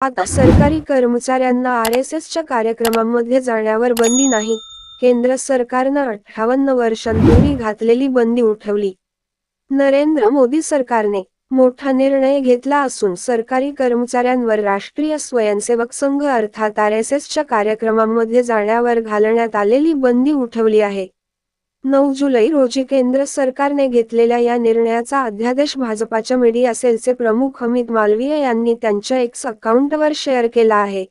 आता सरकारी कर्मचाऱ्यांना आर एस एसच्या कार्यक्रमांमध्ये जाण्यावर बंदी नाही. केंद्र सरकारनं अठ्ठावन्न वर्षांपूर्वी घातलेली बंदी उठवली. नरेंद्र मोदी सरकारने मोठा निर्णय घेतला असून सरकारी कर्मचाऱ्यांवर राष्ट्रीय स्वयंसेवक संघ अर्थात आर एस एसच्या कार्यक्रमांमध्ये जाण्यावर घालण्यात आलेली बंदी उठवली आहे. नऊ जुलै रोजी केंद्र सरकारने घेतलेल्या या निर्णयाचा अध्यादेश भाजपाच्या मीडिया सेलचे प्रमुख अमित मालवीय यांनी त्यांच्या एक्स अकाउंटवर शेअर केला आहे.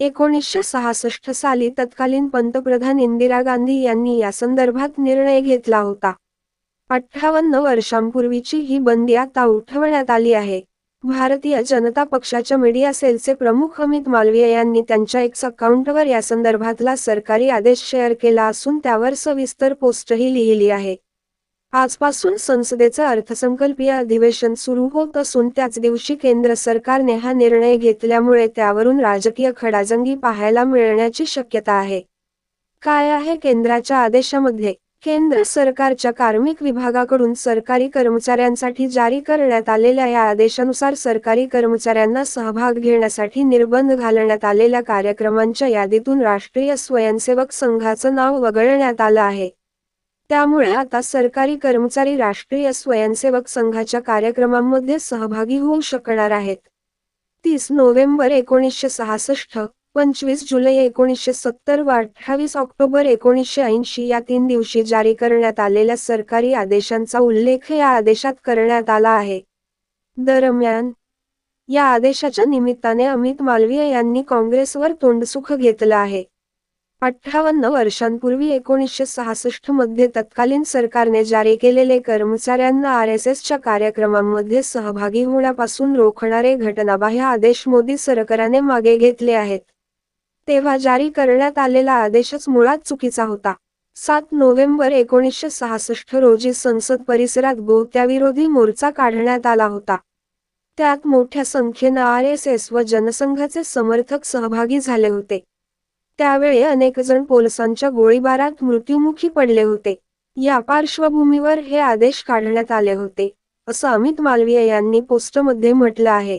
एकोणीसशे सहासष्ट साली तत्कालीन पंतप्रधान इंदिरा गांधी यांनी यासंदर्भात निर्णय घेतला होता. अठ्ठावन्न वर्षांपूर्वीची ही बंदी आता उठवण्यात आली आहे. भारतीय जनता पक्षाच्या मीडिया सेलचे प्रमुख अमित मालवीय यांनी त्यांच्या एक्स अकाउंटवर यासंदर्भातला सरकारी आदेश शेअर केला असून त्यावर सविस्तर पोस्टही लिहिली आहे. आजपासून संसदेचं अर्थसंकल्पीय अधिवेशन सुरू होत असून त्याच दिवशी केंद्र सरकारने हा निर्णय घेतल्यामुळे त्यावरून राजकीय खडाजंगी पाहायला मिळण्याची शक्यता आहे. काय आहे केंद्राच्या आदेशामध्ये? केंद्र सरकारच्या कार्मिक विभागाकडून सरकारी कर्मचाऱ्यांसाठी जारी करण्यात आलेल्या या आदेशानुसार सरकारी कर्मचाऱ्यांना सहभाग घेण्यासाठी निर्बंध घालण्यात आलेल्या कार्यक्रमांच्या यादीतून राष्ट्रीय स्वयंसेवक संघाचं नाव वगळण्यात आलं आहे. त्यामुळे आता सरकारी कर्मचारी राष्ट्रीय स्वयंसेवक संघाच्या कार्यक्रमांमध्ये सहभागी होऊ शकणार आहेत. तीस नोव्हेंबर एकोणीसशे सहासष्ट पंचवीस जुलै एकोणीसशे सत्तर व अठ्ठावीस ऑक्टोबर एकोणीसशे ऐंशी या तीन दिवशी जारी करण्यात आलेल्या सरकारी आदेशांचा उल्लेख या आदेशात करण्यात आला आहे. दरम्यान या आदेशाच्या निमित्ताने अमित मालवीय यांनी काँग्रेसवर तोंडसुख घेतलं आहे. अठ्ठावन्न वर्षांपूर्वी एकोणीसशे सहासष्टमध्ये तत्कालीन सरकारने जारी केलेले कर्मचाऱ्यांना आर एस एसच्या कार्यक्रमांमध्ये सहभागी होण्यापासून रोखणारे घटनाबाह्य आदेश मोदी सरकारने मागे घेतले आहेत. तेव्हा जारी करण्यात आलेला आदेशच मुळात चुकीचा होता. सात नोव्हेंबर एकोणीसशे सहासष्ट रोजी संसद परिसरात गोत्याविरोधी मोर्चा काढण्यात आला होता. त्यात मोठ्या संख्येनं आर एस एस व जनसंघाचे समर्थक सहभागी झाले होते. त्यावेळी अनेकजण पोलिसांच्या गोळीबारात मृत्युमुखी पडले होते. या पार्श्वभूमीवर हे आदेश काढण्यात आले होते असं अमित मालवीय यांनी पोस्टमध्ये म्हटलं आहे.